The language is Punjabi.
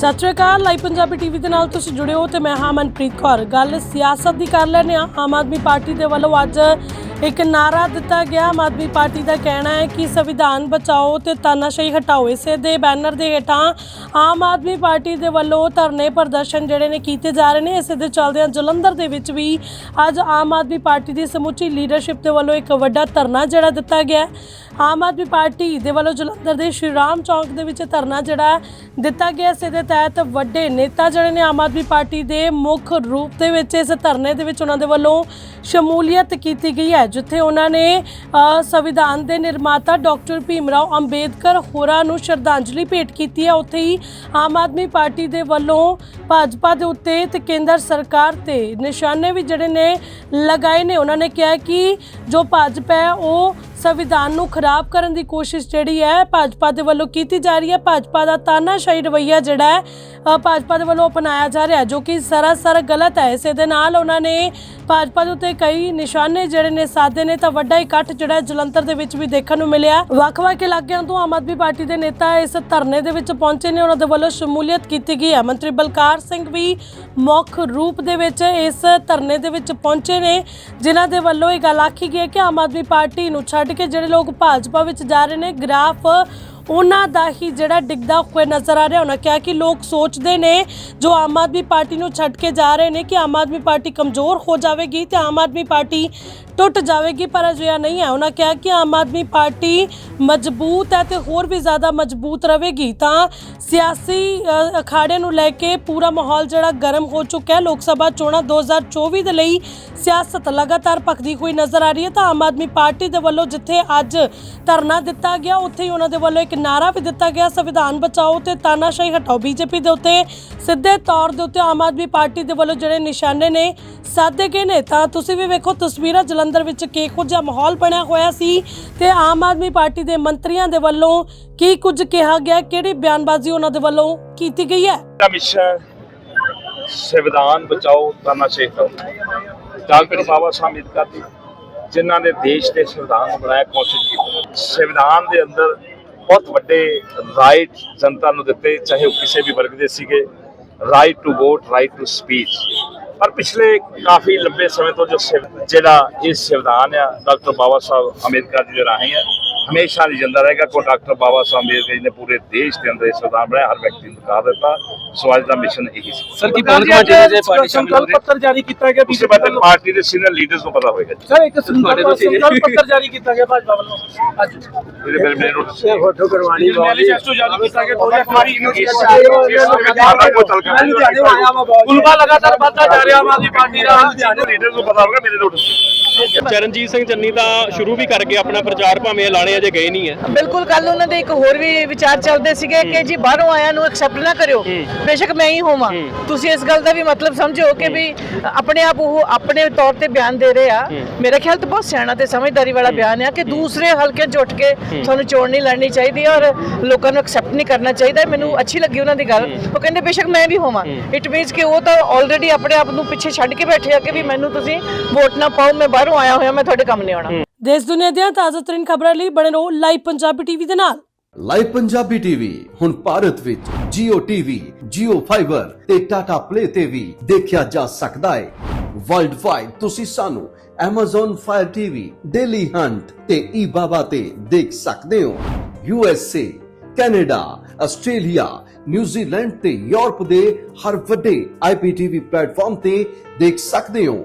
ਸਤਿ ਸ਼੍ਰੀ ਅਕਾਲ, ਲਾਈਵ ਪੰਜਾਬੀ ਟੀਵੀ ਦੇ ਨਾਲ ਤੁਸੀਂ ਜੁੜੇ ਹੋ ਤੇ ਮੈਂ ਹਾਂ ਮਨਪ੍ਰੀਤ ਕੌਰ। ਗੱਲ ਸਿਆਸਤ ਦੀ ਕਰ ਲੈਂਦੇ ਹਾਂ। ਆਮ ਆਦਮੀ ਪਾਰਟੀ ਦੇ ਵੱਲੋਂ ਅੱਜ ਇੱਕ ਨਾਰਾ ਦਿੱਤਾ ਗਿਆ। ਆਮ ਆਦਮੀ ਪਾਰਟੀ ਦਾ ਕਹਿਣਾ ਹੈ ਕਿ ਸੰਵਿਧਾਨ ਬਚਾਓ ਤੇ ਤਾਨਾਸ਼ਾਹੀ ਹਟਾਓ। ਇਸੇ ਦੇ ਬੈਨਰ ਦੇ ਹੇਠਾਂ ਆਮ ਆਦਮੀ ਪਾਰਟੀ ਦੇ ਵੱਲੋਂ ਧਰਨੇ ਪ੍ਰਦਰਸ਼ਨ ਜਿਹੜੇ ਨੇ ਕੀਤੇ ਜਾ ਰਹੇ ਨੇ। ਇਸੇ ਦੇ ਚੱਲਦਿਆਂ ਜਲੰਧਰ ਦੇ ਵਿੱਚ ਵੀ ਅੱਜ ਆਮ ਆਦਮੀ ਪਾਰਟੀ ਦੀ ਸਮੁੱਚੀ ਲੀਡਰਸ਼ਿਪ ਦੇ ਵੱਲੋਂ ਇੱਕ ਵੱਡਾ ਧਰਨਾ ਜਿਹੜਾ ਦਿੱਤਾ ਗਿਆ ਆਮ ਆਦਮੀ ਪਾਰਟੀ ਦੇ ਵੱਲੋਂ ਜਲੰਧਰ ਦੇ ਸ਼੍ਰੀ ਰਾਮ ਚੌਂਕ ਦੇ ਵਿੱਚ ਧਰਨਾ ਜਿਹੜਾ ਦਿੱਤਾ ਗਿਆ। ਇਸ ਦੇ ਤਹਿਤ ਵੱਡੇ ਨੇਤਾ ਜਿਹੜੇ ਨੇ ਆਮ ਆਦਮੀ ਪਾਰਟੀ ਦੇ ਮੁੱਖ ਰੂਪ ਦੇ ਵਿੱਚ ਇਸ ਧਰਨੇ ਦੇ ਵਿੱਚ ਉਹਨਾਂ ਦੇ ਵੱਲੋਂ ਸ਼ਮੂਲੀਅਤ ਕੀਤੀ ਗਈ ਹੈ। ਜਿੱਥੇ ਉਹਨਾਂ ਨੇ ਸੰਵਿਧਾਨ ਦੇ ਨਿਰਮਾਤਾ ਡਾਕਟਰ ਭੀਮ ਰਾਓ ਅੰਬੇਦਕਰ ਹੋਰਾਂ ਨੂੰ ਸ਼ਰਧਾਂਜਲੀ ਭੇਟ ਕੀਤੀ ਹੈ। ਉੱਥੇ ਹੀ ਆਮ ਆਦਮੀ ਪਾਰਟੀ ਦੇ ਵੱਲੋਂ ਭਾਜਪਾ ਦੇ ਉੱਤੇ ਤੇ ਕੇਂਦਰ ਸਰਕਾਰ ਤੇ ਨਿਸ਼ਾਨੇ ਵੀ ਜਿਹੜੇ ਨੇ ਲਗਾਏ ਨੇ। ਉਹਨਾਂ ਨੇ ਕਿਹਾ ਕਿ ਜੋ ਭਾਜਪਾ ਹੈ, ਉਹ ਸੰਵਿਧਾਨ ਨੂੰ ਖਰਾਬ ਕਰਨ ਦੀ ਕੋਸ਼ਿਸ਼ ਜਿਹੜੀ ਹੈ ਭਾਜਪਾ ਦੇ ਵੱਲੋਂ ਕੀਤੀ ਜਾ ਰਹੀ ਹੈ। ਭਾਜਪਾ ਦਾ ਤਾਨਾਸ਼ਾਹੀ ਰਵੱਈਆ ਜਿਹੜਾ ਹੈ ਭਾਜਪਾ ਦੇ ਵੱਲੋਂ ਅਪਣਾਇਆ ਜਾ ਰਿਹਾ ਜੋ ਕਿ ਸਰਾਸਰ ਗਲਤ ਹੈ। ਇਸੇ ਦੇ ਨਾਲ ਉਹਨਾਂ ਨੇ ਭਾਜਪਾ ਦੇ ਉੱਤੇ ਕਈ ਨਿਸ਼ਾਨੇ ਜਿਹੜੇ ਨੇ ਸਾਧੇ ਨੇ, ਤਾਂ ਵੱਡਾ ਇਕੱਠ ਜਿਹੜਾ ਜਲੰਧਰ ਦੇ ਵਿੱਚ ਵੀ ਦੇਖਣ ਨੂੰ ਮਿਲਿਆ। ਵੱਖ-ਵੱਖ ਇਲਾਕਿਆਂ ਤੋਂ ਆਮ ਆਦਮੀ ਪਾਰਟੀ ਦੇ ਨੇਤਾ ਇਸ ਧਰਨੇ ਦੇ ਵਿੱਚ ਪਹੁੰਚੇ ਨੇ। ਉਹਨਾਂ ਦੇ ਵੱਲੋਂ ਸ਼ਮੂਲੀਅਤ ਕੀਤੀ ਗਈ ਹੈ। ਮੰਤਰੀ ਬਲਕਾਰ ਸਿੰਘ ਵੀ ਮੁੱਖ ਰੂਪ ਦੇ ਵਿੱਚ ਇਸ ਧਰਨੇ ਦੇ ਵਿੱਚ ਪਹੁੰਚੇ ਨੇ, ਜਿਨ੍ਹਾਂ ਦੇ ਵੱਲੋਂ ਇਹ ਗੱਲ ਆਖੀ ਗਈ ਹੈ ਕਿ ਆਮ ਆਦਮੀ ਪਾਰਟੀ ਨੂੰ ਛੱਡ ਕੇ ਜਿਹੜੇ ਲੋਕ ਭਾਜਪਾ ਵਿੱਚ ਜਾ ਰਹੇ ਨੇ ਗ੍ਰਾਫ ਉਹਨਾਂ ਦਾ ਹੀ ਜਿਹੜਾ ਡਿੱਗਦਾ ਹੋਇਆ ਨਜ਼ਰ ਆ ਰਿਹਾ, ਉਹਨਾਂ ਕਿਹਾ ਕਿ ਲੋਕ ਸੋਚਦੇ ਨੇ, ਜੋ ਆਮ ਆਦਮੀ ਪਾਰਟੀ ਨੂੰ ਛੱਡ ਕੇ ਜਾ ਰਹੇ ਨੇ ਕਿ ਆਮ ਆਦਮੀ ਪਾਰਟੀ ਕਮਜ਼ੋਰ ਹੋ ਜਾਵੇਗੀ ਤੇ ਆਮ ਆਦਮੀ ਪਾਰਟੀ ਟੁੱਟ ਜਾਵੇਗੀ, ਪਰ ਅਜਿਹਾ ਨਹੀਂ ਹੈ। ਉਹਨਾਂ ਕਿਹਾ ਕਿ ਆਮ ਆਦਮੀ ਪਾਰਟੀ ਮਜ਼ਬੂਤ ਹੈ ਤੇ ਹੋਰ ਵੀ ਜ਼ਿਆਦਾ ਮਜ਼ਬੂਤ ਰਹੇਗੀ। ਤਾਂ ਸਿਆਸੀ ਅਖਾੜੇ ਨੂੰ ਲੈ ਕੇ ਪੂਰਾ ਮਾਹੌਲ ਜਿਹੜਾ ਗਰਮ ਹੋ ਚੁੱਕਾ ਹੈ। ਲੋਕ ਸਭਾ ਚੋਣਾਂ 2024 ਦੇ ਲਈ ਸਿਆਸਤ ਲਗਾਤਾਰ ਭਖਦੀ ਹੋਈ ਨਜ਼ਰ ਆ ਰਹੀ ਹੈ। ਤਾਂ ਆਮ ਆਦਮੀ ਪਾਰਟੀ ਦੇ ਵੱਲੋਂ ਜਿੱਥੇ ਅੱਜ ਧਰਨਾ ਦਿੱਤਾ ਗਿਆ, ਉੱਥੇ ਹੀ ਉਹਨਾਂ ਦੇ ਵੱਲੋਂ ਇੱਕ ਨਾਰਾ ਵੀ ਦਿੱਤਾ ਗਿਆ ਸੰਵਿਧਾਨ ਬਚਾਓ ਤੇ ਤਾਨਾਸ਼ਾਹੀ ਹਟਾਓ। ਬੀਜੇਪੀ ਦੇ ਉੱਤੇ ਸਿੱਧੇ ਤੌਰ ਦੇ ਉੱਤੇ ਆਮ ਆਦਮੀ ਪਾਰਟੀ ਦੇ ਵੱਲੋਂ ਜਿਹੜੇ ਨਿਸ਼ਾਨੇ ਨੇ ਸਾਧੇ ਗਏ ਨੇ। ਤੁਸੀਂ ਵੀ ਵੇਖੋ ਤਸਵੀਰਾਂ ਜਲੰਧਰ ਵਿੱਚ ਕਿਹੋ ਜਿਹਾ ਮਾਹੌਲ ਬਣਿਆ ਹੋਇਆ ਸੀ ਤੇ ਆਮ ਆਦਮੀ ਪਾਰਟੀ ਦੇ ਮੰਤਰੀਆਂ ਦੇ ਵੱਲੋਂ ਕੀ ਕੁਝ ਕਿਹਾ ਗਿਆ, ਕਿਹੜੀ ਬਿਆਨਬਾਜ਼ੀ ਉਹਨਾਂ ਦੇ ਵੱਲੋਂ ਕੀਤੀ ਗਈ ਹੈ? ਸੰਵਿਧਾਨ ਬਚਾਓ, ਤਾਨਾਸ਼ਾਹੀ ਹਟਾਓ। ਡਾਕਟਰ ਬਾਬਾ ਸਾਹਿਬ ਅੰਬੇਦਕਰ ਦੀ ਜਿਨ੍ਹਾਂ ਨੇ ਦੇਸ਼ ਦੇ ਸੰਵਿਧਾਨ ਨੂੰ ਬਣਾਇਆ ਕੌਂਸਟੀਟਿਊਸ਼ਨ ਸੰਵਿਧਾਨ ਦੇ ਅੰਦਰ ਬਹੁਤ ਵੱਡੇ ਰਾਈਟ ਜਨਤਾ ਨੂੰ ਦਿੱਤੇ, ਚਾਹੇ ਉਹ ਕਿਸੇ ਵੀ ਵਰਗ ਦੇ ਸੀਗੇ। Right to vote right to speech ਪਰ ਪਿਛਲੇ ਕਾਫੀ ਲੰਬੇ ਸਮੇਂ ਤੋਂ ਜੋ ਸੰਵ- ਜਿਹੜਾ ਇਹ ਸੰਵਿਧਾਨ ਆ, ਡਾਕਟਰ ਬਾਬਾ ਸਾਹਿਬ ਅੰਬੇਦਕਰ ਜੀ ਦੇ ਰਾਹੀਂ ਆ ਹਮੇਸ਼ਾ ਲਈ ਜਿੰਦਾ ਰਹੇਗਾ। ਕੋ ਡਾਕਟਰ ਬਾਬਾ ਸਾਹਿਬ ਅੰਬੇਦਕਰ ਜੀ ਨੇ ਪੂਰੇ ਦੇਸ਼ ਦੇ ਅੰਦਰ ਇਹ ਸੰਵਿਧਾਨ ਬਣਾਇਆ ਹਰ ਵਿਅਕਤੀ ਨੂੰ ਅਧਿਕਾਰ ਦਿੱਤਾ। ਸੋ ਅੱਜ ਦਾ ਮਿਸ਼ਨ ਇਹੀ ਸੀ। ਸਰ ਕੀ ਪੰਜ ਪੰਜ ਦੇ ਪਾਰਟੀ ਸ਼ਾਮਿਲ ਹੋ ਰਹੇ? ਪੱਤਰ ਜਾਰੀ ਕੀਤਾ ਗਿਆ ਉਸੇ ਬਾਅਦ ਪਾਰਟੀ ਦੇ ਸੀਨੀਅਰ ਲੀਡਰਸ ਨੂੰ ਪਤਾ ਹੋਏਗਾ ਸਰ ਇੱਕ। ਸੰਕਲਪ ਪੱਤਰ ਜਾਰੀ ਕੀਤਾ ਗਿਆ ਭਾਜਪਾ ਵੱਲੋਂ। ਅੱਜ। ਮੇਰੇ ਮੇਰੇ ਮੇਰੇ ਨੋਟਿਸ ਫੋਟੋ ਕਰਵਾਣੀ ਮੈਨੀਫੈਸਟੋ ਜਾਰੀ ਕੀਤਾ ਗਿਆ ਇਸ ਦਾ ਆਇਆ ਵਾ ਗੁਲਬਾ ਲਗਾਤਾਰ ਵੱਧਦਾ ਜਾ ਰਿਹਾ ਆਮ ਆਦਮੀ ਪਾਰਟੀ ਦਾ। ਲੀਡਰਸ ਨੂੰ ਪਤਾ ਹੋਵੇਗਾ ਮੇਰੇ ਨੋਟਿਸ ਚਰਨਜੀਤ ਸਿੰਘ ਚੰਨੀ ਤਾਂ ਸ਼ੁਰੂ ਵੀ ਕਰ ਗਏ ਆਪਣਾ ਪ੍ਰਚਾਰ ਭਾਵੇਂ ਐਲਾਣੇ ਅਜੇ ਗਏ ਨਹੀਂ ਹੈ। ਬਿਲਕੁਲ ਕੱਲ ਉਹਨਾਂ ਦੇ ਇੱਕ ਹੋਰ ਵੀ ਵਿਚਾਰ ਚੱਲਦੇ ਸੀਗੇ ਕਿ ਜੀ ਬਾਹਰੋਂ ਆਇਆ ਨੂੰ ਐਕਸੈਪਟ ਨਾ ਕਰਿਓ। ਬੇਸ਼ੱਕ ਮੈਂ ਹੀ ਹੋਵਾਂ। ਤੁਸੀਂ ਇਸ ਗੱਲ ਦਾ ਵੀ ਮਤਲਬ ਸਮਝੋ ਕਿ ਵੀ ਆਪਣੇ ਆਪ ਉਹ ਆਪਣੇ ਤੌਰ ਤੇ ਬਿਆਨ ਦੇ ਰਹੇ ਆ। ਮੇਰਾ ਖਿਆਲ ਤਾਂ ਬਹੁਤ ਸਿਆਣਾ ਤੇ ਸਮਝਦਾਰੀ ਵਾਲਾ ਬਿਆਨ ਆ ਕਿ ਦੂਸਰੇ ਹਲਕੇ 'ਚ ਉੱਠ ਕੇ ਤੁਹਾਨੂੰ ਚੋਣ ਨਹੀਂ ਲੜਨੀ ਚਾਹੀਦੀ ਔਰ ਲੋਕਾਂ ਨੂੰ ਐਕਸੈਪਟ ਨਹੀਂ ਕਰਨਾ ਚਾਹੀਦਾ। ਮੈਨੂੰ ਅੱਛੀ ਲੱਗੀ ਉਹਨਾਂ ਦੀ ਗੱਲ। ਉਹ ਕਹਿੰਦੇ ਬੇਸ਼ੱਕ ਮੈਂ ਵੀ ਹੋਵਾਂ। ਇਟ ਮੀਨਸ ਕਿ ਉਹ ਤਾਂ ਆਲਰੇਡੀ ਆਪਣੇ ਆਪ ਨੂੰ ਪਿੱਛੇ ਛੱਡ ਕੇ ਬੈਠੇ ਆ ਕਿ ਵੀ ਮੈਨੂੰ ਤੁਸੀਂ ਵੋਟ ਨਾ ਪਾਓ ਮੈਂ ਬਾਹਰੋਂ ਆਇਆ ਹੋਇਆ ਮੈਂ ਤੁਹਾਡੇ ਕੰਮ ਨਹੀਂ ਆਉਣਾ। ਦੇਸ਼ ਦੁਨੀਆ ਦੀਆਂ ਤਾਜ਼ਾ ਤਰੀਨ ਖਬਰਾਂ ਲਈ ਬਣੇ ਰਹੋ ਲਾਈਵ ਪੰਜਾਬੀ ਟੀਵੀ ਦੇ ਨਾਲ। ਲਾਈਵ ਪੰਜਾਬੀ ਟੀਵੀ ਹੁਣ ਭਾਰਤ ਵਿੱਚ Jio TV, Jio Fiber ਤੇ Tata Play ਤੇ ਵੀ ਦੇਖਿਆ ਜਾ ਸਕਦਾ ਹੈ ਵਰਲਡ ਵਾਈਡ ਤੁਸੀਂ ਸਾਨੂੰ Amazon Fire TV, Daily Hunt ਤੇ eBaba ਤੇ ਦੇਖ ਸਕਦੇ ਹੋ। USA, Canada, Australia, New Zealand ਤੇ ਯੂਰਪ ਦੇ ਹਰ ਵੱਡੇ IPTV ਪਲੇਟਫਾਰਮ ਤੇ ਦੇਖ ਸਕਦੇ ਹੋ।